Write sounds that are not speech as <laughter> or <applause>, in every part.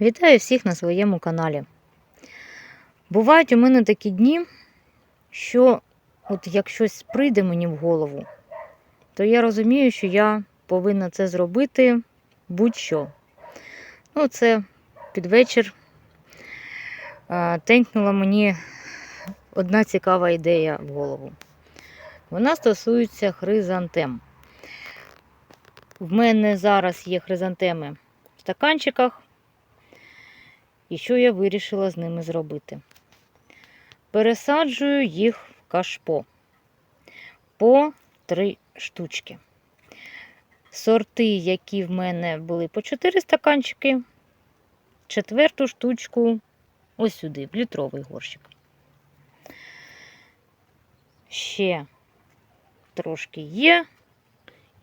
Вітаю всіх на своєму каналі. Бувають у мене такі дні, що от як щось прийде мені в голову, то я розумію, що я повинна це зробити будь-що. Ну, це під вечір тенькнула мені одна цікава ідея в голову. Вона стосується хризантем. В мене зараз є хризантеми в стаканчиках. І що я вирішила з ними зробити? Пересаджую їх в кашпо по три штучки. Сорти, які в мене були по 4 стаканчики, четверту штучку ось сюди, в літровий горщик. Ще трошки є,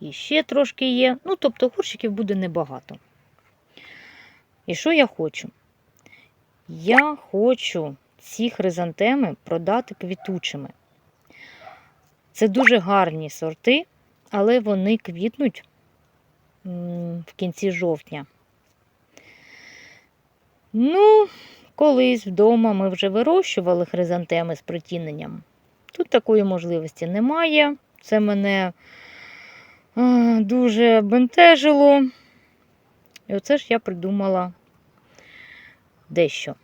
і ще трошки є. Ну, тобто горщиків буде небагато. І що я хочу? Я хочу ці хризантеми продати квітучими. Це дуже гарні сорти, але вони квітнуть в кінці жовтня. Ну, колись вдома ми вже вирощували хризантеми з притіненням. Тут такої можливості немає. Це мене дуже бентежило. І оце ж я придумала дещо.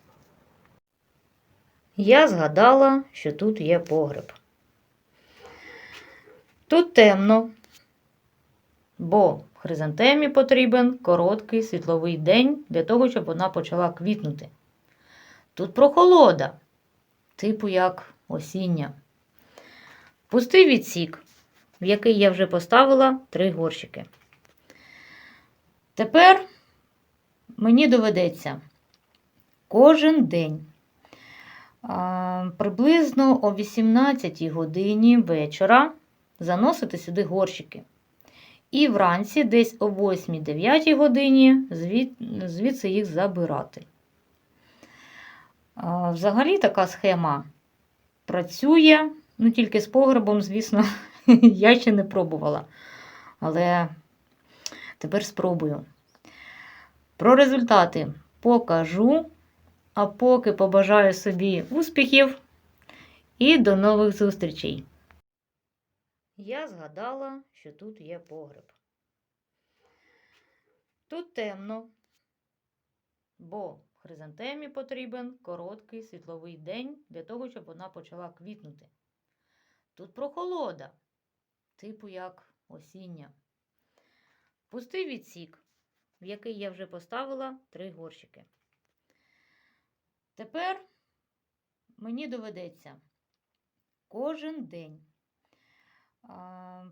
Я згадала, що тут є погреб. Тут темно, бо хризантемі потрібен короткий світловий день для того, щоб вона почала квітнути. Тут прохолода, типу як осіння. Пустий відсік, в який я вже поставила три горщики. Тепер мені доведеться кожен день. Приблизно о 18 годині вечора заносити сюди горщики. І вранці, десь о 8-9 годині, звідси їх забирати. Взагалі така схема працює, ну тільки з погребом, звісно, <laughs> я ще не пробувала. Але тепер спробую. Про результати покажу. А поки побажаю собі успіхів і до нових зустрічей. Я згадала, що тут є погреб. Тут темно, бо хризантемі потрібен короткий світловий день для того, щоб вона почала квітнути. Тут прохолода, типу як осіння. Пустий відсік, в який я вже поставила три горщики. Тепер мені доведеться кожен день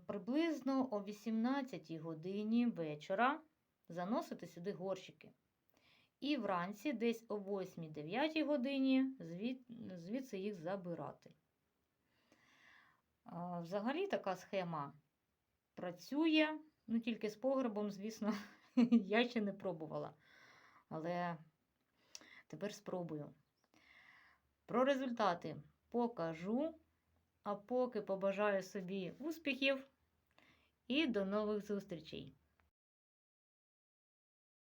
приблизно о 18 годині вечора заносити сюди горщики. І вранці, десь о 8-9 годині, звід, звідси їх забирати. Взагалі така схема працює, ну тільки з погребом, звісно, <laughs> я ще не пробувала. Але Тепер спробую. Про результати покажу, а поки побажаю собі успіхів і до нових зустрічей!